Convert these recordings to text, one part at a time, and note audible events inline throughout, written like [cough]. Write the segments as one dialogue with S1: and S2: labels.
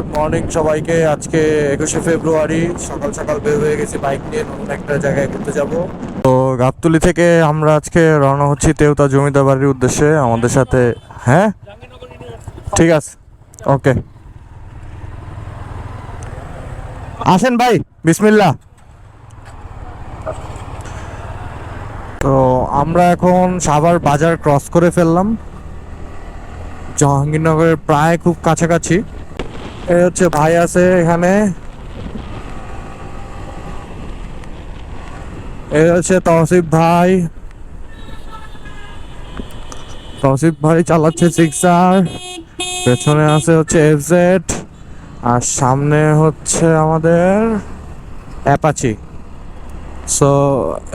S1: Good morning সবাইকে। আজকে একুশে ফেব্রুয়ারি, সকাল সকাল বের হয়ে গেছি বাইক নিয়ে নতুন একটা জায়গায় ঘুরতে যাব। তো গাবতলি থেকে আমরা আজকে রওনা হচ্ছি তেওতা জমিদার বাড়ির উদ্দেশ্যে। আমাদের সাথে হ্যাঁ? ঠিক আছে। ওকে আসেন ভাই বিসমিল্লা তো আমরা এখন সাভার বাজার ক্রস করে ফেললাম। জাহাঙ্গীরনগরের প্রায় খুব কাছাকাছি। এই হচ্ছে ভাই আছে এখানে। এই হচ্ছে তৌসিফ ভাই। তৌসিফ ভাই চালাচ্ছে সিক্সার পেছনে আছে হচ্ছে এফজেড আর সামনে হচ্ছে আমাদের অ্যাপাচি সো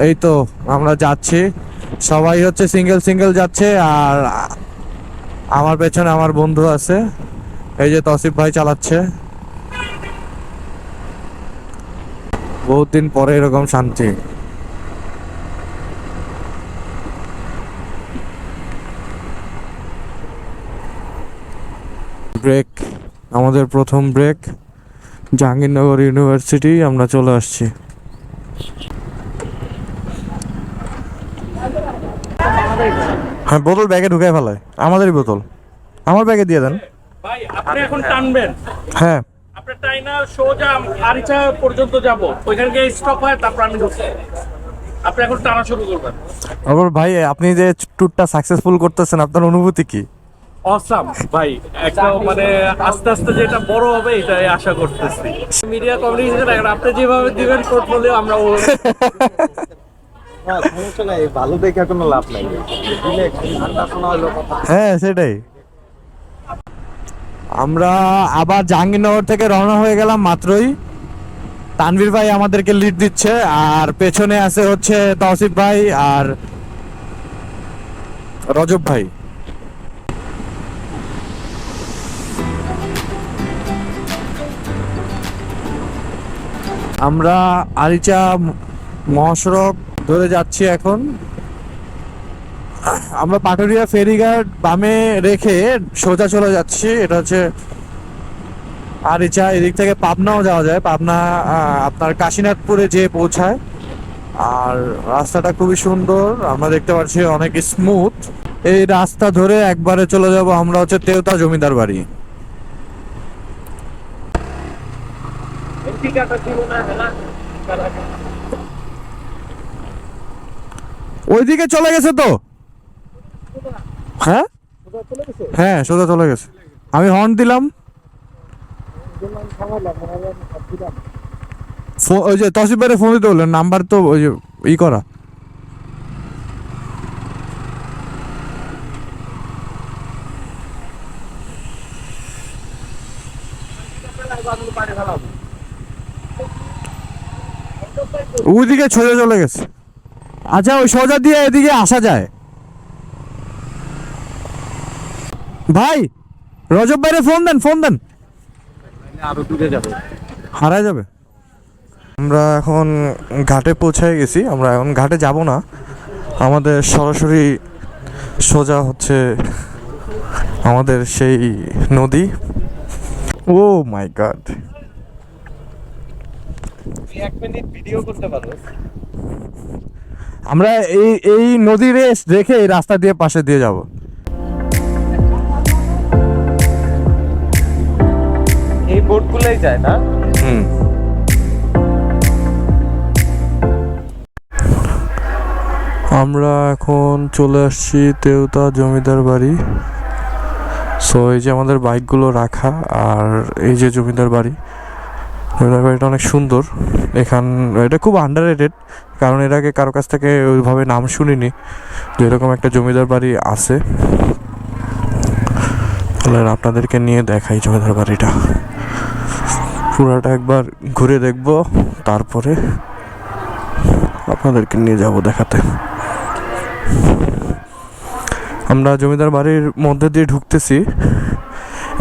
S1: এই তো আমরা যাচ্ছি। সবাই হচ্ছে সিঙ্গেল সিঙ্গেল যাচ্ছে আর আমার পেছনে আমার বন্ধু আছে। এই যে তসিফ ভাই চালাচ্ছে। বহুত দিন পরে এরকম শান্তি। ব্রেক, আমাদের প্রথম ব্রেক, জাহাঙ্গীরনগর ইউনিভার্সিটি, আমরা চলে আসছি। হ্যাঁ বোতল ব্যাগে ঢুকাই ফেলায়। আমাদেরই বোতল। আমার ব্যাগে দিয়ে দেন।
S2: ভাই আপনি এখন টানবেন?
S1: হ্যাঁ।
S2: আপনি টাইনা সোজা আরিচা পর্যন্ত যাব। ওইখান থেকে স্টপ হয় তারপর আমি ঢুকছি। আপনি এখন টানা শুরু করবেন।
S1: ভাই আপনি যে ট্যুরটা সাকসেসফুল করতেছেন আপনার অনুভূতি কি?
S2: অসাম ভাই। একটা মানে আস্তে আস্তে যেটা বড় হবে এটাই আশা করতেছি। মিডিয়া কমিউনিকেশন এখন আপনি যেভাবে দিবেন পোর্টফোলিও আমরা ও
S3: হ্যাঁ, সমস্যা নাই ভালো দেখে কোনো লাভ নাই।
S1: হ্যাঁ সেটাই। আমরা আবার জাহাঙ্গীরনগর থেকে রওনা হয়ে গেলাম মাত্রই। তানভীর ভাই আমাদেরকে লিড দিচ্ছে, আর পেছনে আছে হচ্ছে তৌসিফ ভাই আর রজব ভাই। আমরা আরিচা মহাসড়ক ধরে যাচ্ছি এখন। আমরা পাটুরিয়া ফেরিঘাট বামে রেখে সোজা চলে যাচ্ছি। এটা হচ্ছে আরিচা, এদিক থেকে পাবনাও যাওয়া যায়। পাবনা আপনার কাশীনাথপুরে যেয়ে পৌঁছায়। আর রাস্তাটা খুবই সুন্দর, আমরা দেখতে পাচ্ছি অনেক স্মুথ এই রাস্তা ধরে একবারে চলে যাব আমরা হচ্ছে তেওতা জমিদার বাড়ি। ওইদিকে চলে গেছে তো? হ্যাঁ? হ্যাঁ সোজা চলে গেছে। আমি হর্ন দিলাম। ওই যে তসিফ ফোন দিতে বললেন নাম্বার তো ওই যে ই করা। ওইদিকে সোজা চলে গেছে। আচ্ছা ওই সোজা দিয়ে এদিকে আসা যায়। ভাই রজব ভাইরে ফোন দেন ফোন দেন।
S3: আরও দূরে যাবে।
S1: হারায় যাবে। আমরা এখন ঘাটে পৌঁছায় গেছি আমরা এখন ঘাটে যাব না। আমাদের সরাসরি সোজা হচ্ছে আমাদের সেই নদী। ও মাই গড।
S3: ভিডিও
S1: আমরা এই এই নদী রেস রেখে এই রাস্তা দিয়ে পাশে দিয়ে যাব।
S3: এই যায়, না?
S1: হুম। আমরা এখন চলে আসছি তেওতা জমিদার বাড়ি। সো এই যে আমাদের বাইকগুলো রাখা আর এই যে জমিদার বাড়ি, জমিদার বাড়িটা অনেক সুন্দর। এখান, এটা খুব আন্ডার রেটেড কারণ এর আগে কারও কাছ থেকে ওইভাবে নাম শুনিনি যে এরকম একটা জমিদার বাড়ি আছে। তাহলে আপনাদেরকে নিয়ে দেখাই জমিদার বাড়িটা। পুরাটা একবার ঘুরে দেখব, তারপরে আপনাদেরকে নিয়ে যাব দেখাতে। আমরা জমিদার বাড়ির মধ্যে দিয়ে ঢুকতেছি।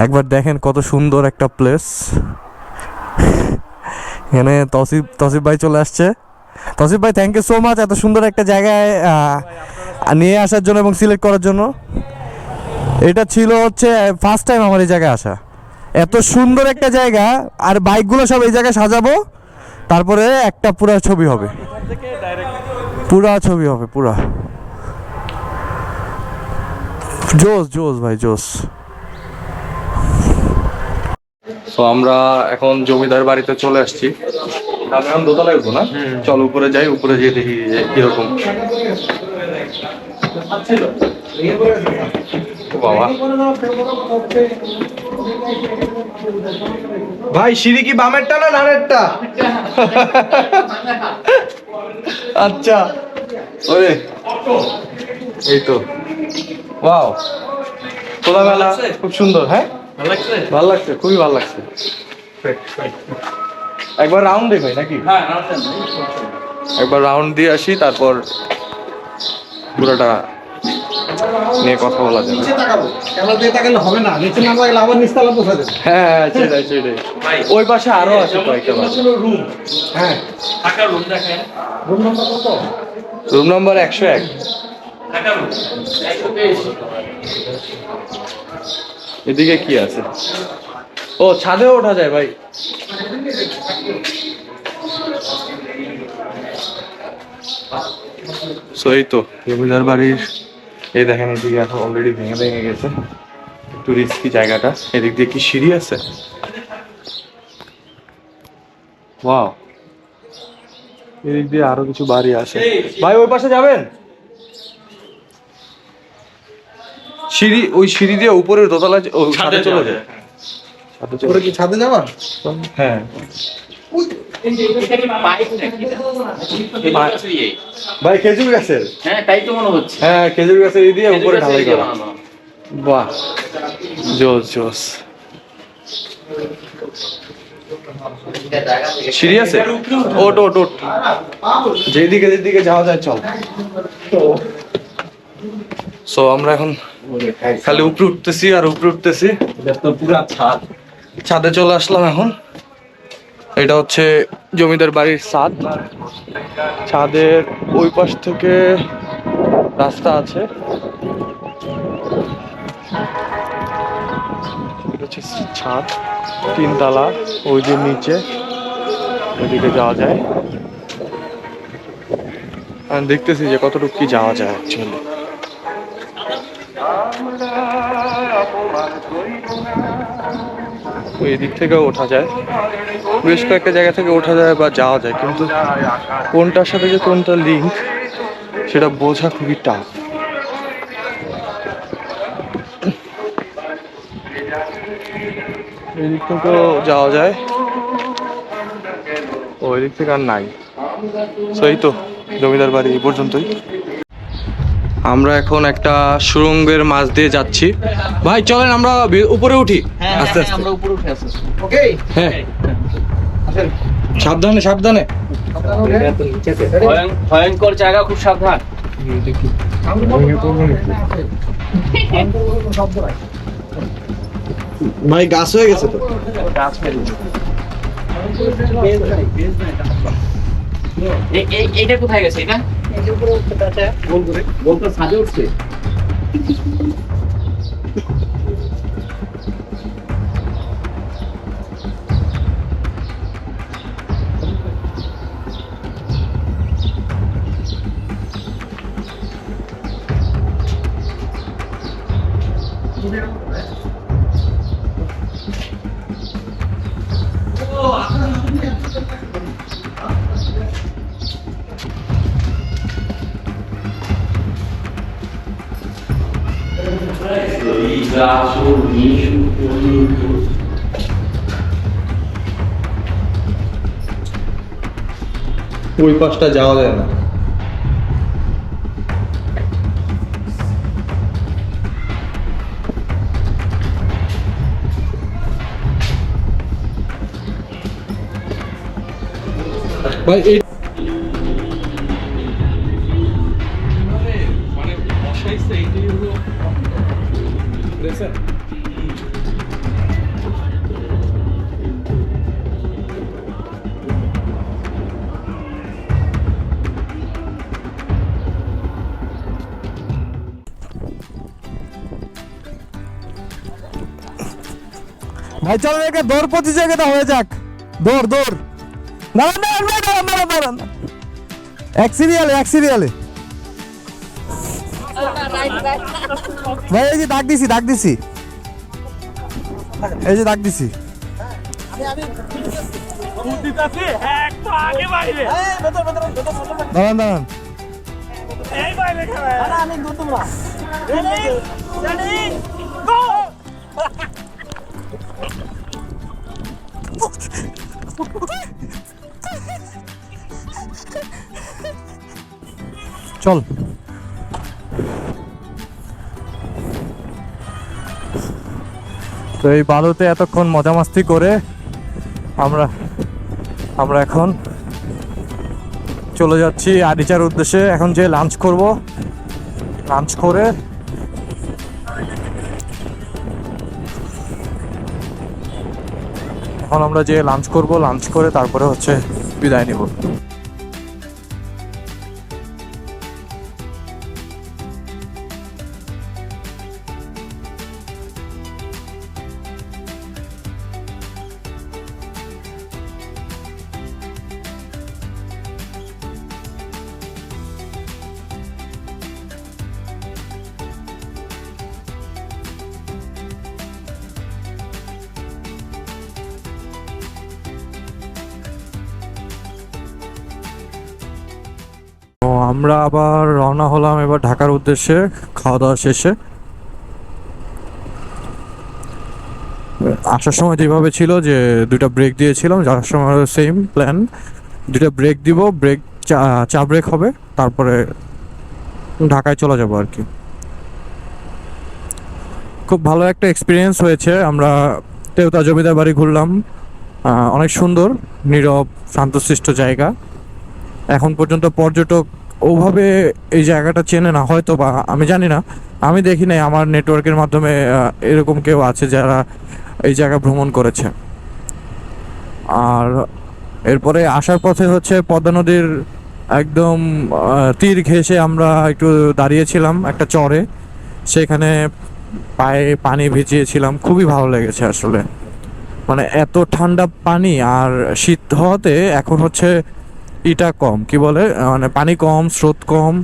S1: একবার দেখেন কত সুন্দর একটা প্লেস এখানে তসিফ তসিফ ভাই চলে আসছে। তসিফ ভাই থ্যাংক ইউ সো মাচ এত সুন্দর একটা জায়গায় নিয়ে আসার জন্য এবং সিলেক্ট করার জন্য। এটা ছিল হচ্ছে ফার্স্ট টাইম আমার এই জায়গায় আসা।
S4: এত সুন্দর একটা জায়গা, আর বাইকগুলো সব এই জায়গায় সাজাবো, তারপরে একটা পুরা ছবি হবে। পুরা ছবি হবে, পুরা। জোস জোস ভাই, জোস। তো আমরা এখন জমিদার বাড়িতে চলে আসছি। আমি এখন দোতলায় উঠবো না? চল, উপরে যাই, উপরে যেয়ে দেখি যে কীরকম। বাবা। ভাই সিঁড়ি কি বামেরটা না ডানেরটা আচ্ছা। ওরে এই তো। ওয়াও। খোলামেলা খুব সুন্দর হ্যাঁ?
S1: ভালো লাগছে?
S4: খুবই ভালো লাগছে। একবার রাউন্ড দেখ নাকি?
S1: হ্যাঁ
S4: একবার রাউন্ড দিয়ে আসি তারপর পুরোটা নিয়ে কথা বলা যাবে।
S3: নিচে তাকাবো। ক্যামেরা দিয়ে তাকালে হবে না। নিচে না তাকালে আবার নিচতলা বসা দেবে
S4: হ্যাঁ সেটাই সেটাই। ওই পাশে আরও আছে কয়েকটা
S1: রুম
S3: হ্যাঁ।
S1: রুম দেখেন
S3: রুম নাম্বার কত?
S4: রুম নম্বর একশো এক। এদিকে কি আছে? ও ছাদেও ওঠা যায় ভাই। সো এই তো জমিদার বাড়ির এই দেখেন এদিকে এখন অলরেডি ভেঙে ভেঙে গেছে। একটু রিস্কি জায়গাটা। এদিক দিয়ে কি সিঁড়ি আছে? ওয়াও এদিক দিয়ে আরও কিছু বাড়ি আছে। ভাই ওই পাশে যাবেন? সিঁড়ি ওই সিঁড়ি দিয়ে উপরের দোতলা ও ছাদে চলে যায়। ছাদে চলে
S3: কি ছাদে যাওয়ার
S4: হ্যাঁ। ভাই খেজুর গাছের?
S5: হ্যাঁ তাই তো মনে হচ্ছে।
S4: হ্যাঁ খেজুর গাছের দিয়ে উপরে ঢালাই করা। বাহ। জোস জোস। সিঁড়ি আছে? ওট ওট ওট যেদিকে যেদিকে যাওয়া যায় চল। সো আমরা এখন খালি উপরে উঠতেছি আর উপরে উঠতেছি।
S1: পুরা ছাদ।
S4: ছাদে চলে আসলাম এখন। এটা হচ্ছে জমিদার বাড়ির ছাদ। ছাদের ওই পাশ থেকে রাস্তা আছে। এটা হচ্ছে ছাদ, তিনতলা, ওই যে নিচে। ওইদিকে যাওয়া যায়। দেখতেছি যে কতটুকু কি যাওয়া যায় অ্যাকচুয়ালি ওই দিক থেকেও ওঠা যায়। বেশ কয়েকটা জায়গা থেকে ওঠা যায় বা যাওয়া যায়, কিন্তু কোনটার সাথে যে কোনটা লিঙ্ক সেটা বোঝা খুবই টাফ এই দিক থেকেও যাওয়া যায়। ওই দিক থেকে আর নাই। সেই তো, জমিদার বাড়ি এই পর্যন্তই। আমরা এখন একটা সুরঙ্গের মাছ দিয়ে যাচ্ছি। ভাই চলেন আমরা উপরে উঠি। আস্তে আস্তে।
S5: আমরা উপরে উঠে আসছি।
S3: ওকে।
S4: হ্যাঁ। সাবধানে সাবধানে।
S5: ভয়ং- ভয়ঙ্কর জায়গা খুব সাবধান।
S3: ভাই গাছ হয়ে গেছে তো?
S5: গাছ। এ- এ- এইটা কোথায় গেছে এটা? বলতো সাজে উঠছে।
S4: ওই পাশটা যাওয়া যায় না ভাই এই
S1: মানে বসাইছে ভাই চলো একে দৌড় প্রতিযোগিতা হয়ে যাক। দৌড় দৌড়। দাঁড়ান দাঁড়ান দাঁড়ান দাঁড়ান দাঁড়ান এক সিরিয়ালে এক সিরিয়ালে ভাই এই যে ডাক দিছি ডাক দিছি। এই যে ডাক দিছি। দাঁড়ান দাঁড়ান। [laughs] চল। তো এই বালুতে এতক্ষণ মজা মাস্তি করে আমরা আমরা এখন চলে যাচ্ছি আরিচার উদ্দেশ্যে। এখন যে লাঞ্চ করব লাঞ্চ করে এখন আমরা যে লাঞ্চ করব লাঞ্চ করে তারপরে হচ্ছে বিদায় নিব। আমরা আবার রওনা হলাম এবার ঢাকার উদ্দেশ্যে খাওয়া দাওয়া শেষে। আসার সময় যেভাবে ছিল যে দুইটা ব্রেক দিয়েছিলাম যাওয়ার সময় সেম প্ল্যান দুইটা ব্রেক দিব ব্রেক চা চা ব্রেক হবে, তারপরে ঢাকায় চলে যাব আর কি। খুব ভালো একটা এক্সপিরিয়েন্স হয়েছে, আমরা তেওতা জমিদার বাড়ি ঘুরলাম। অনেক সুন্দর, নীরব, শান্তশিষ্ট জায়গা। এখন পর্যন্ত পর্যটক ওভাবে এই জায়গাটা চেনে না হয়তো বা আমি জানি না। আমি দেখি নাই আমার নেটওয়ার্কের মাধ্যমে এরকম কেউ আছে যারা এই জায়গা ভ্রমণ করেছে। আর এরপরে আসার পথে হচ্ছে পদ্মা নদীর একদম তীর ঘেঁষে আমরা একটু দাঁড়িয়েছিলাম একটা চরে। সেখানে পায়ে পানি ভিজিয়েছিলাম, খুবই ভালো লেগেছে আসলে। মানে এত ঠান্ডা পানি আর শীত হওয়াতে এখন হচ্ছে ইটা কম, কি বলে? মানে পানি কম, স্রোত কম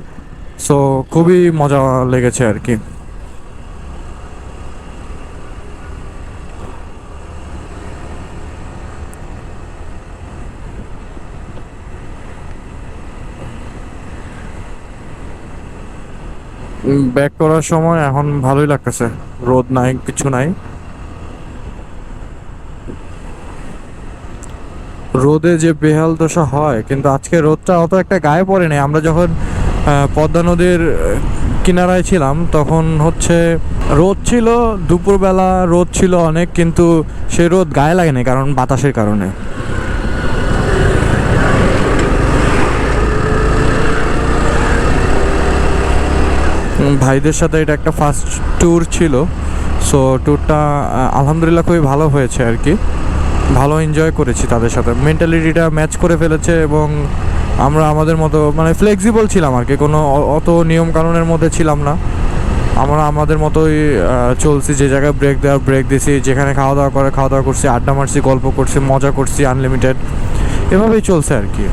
S1: সো খুবই মজা লেগেছে আর কি। ব্যাক করার সময় এখন ভালোই লাগতেছে। রোদ নাই, কিছু নাই। রোদে যে বেহাল দশা হয়, কিন্তু আজকে রোদটা অত একটা গায়ে পড়েনি। আমরা যখন পদ্মা নদীর কিনারায় ছিলাম, তখন হচ্ছে রোদ ছিল, দুপুরবেলা রোদ ছিল অনেক, কিন্তু সেই রোদ গায়ে লাগেনি কারণ বাতাসের কারণে। ভাইদের সাথে এটা একটা ফার্স্ট ট্যুর ছিল সো ট্যুরটা আলহামদুলিল্লাহ খুবই ভালো হয়েছে আর কি। ভালো এনজয় করেছি তাদের সাথে। মেন্টালিটিটা ম্যাচ করে ফেলেছে এবং আমরা আমাদের মতো মানে ফ্লেক্সিবল ছিলাম আর কি। কোনো অত নিয়ম কানুনের মধ্যে ছিলাম না। আমরা আমাদের মতোই চলছি যে জায়গায় ব্রেক দেওয়ার ব্রেক দিছি। যেখানে খাওয়া দাওয়া করে, খাওয়া দাওয়া করছি, আড্ডা মারছি, গল্প করছি, মজা করছি আনলিমিটেড এভাবেই চলছে আর কি।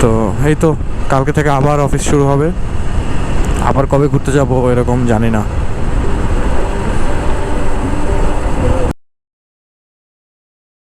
S1: তো এই তো, কালকে থেকে আবার অফিস শুরু হবে। আবার কবে ঘুরতে যাব এরকম জানি না।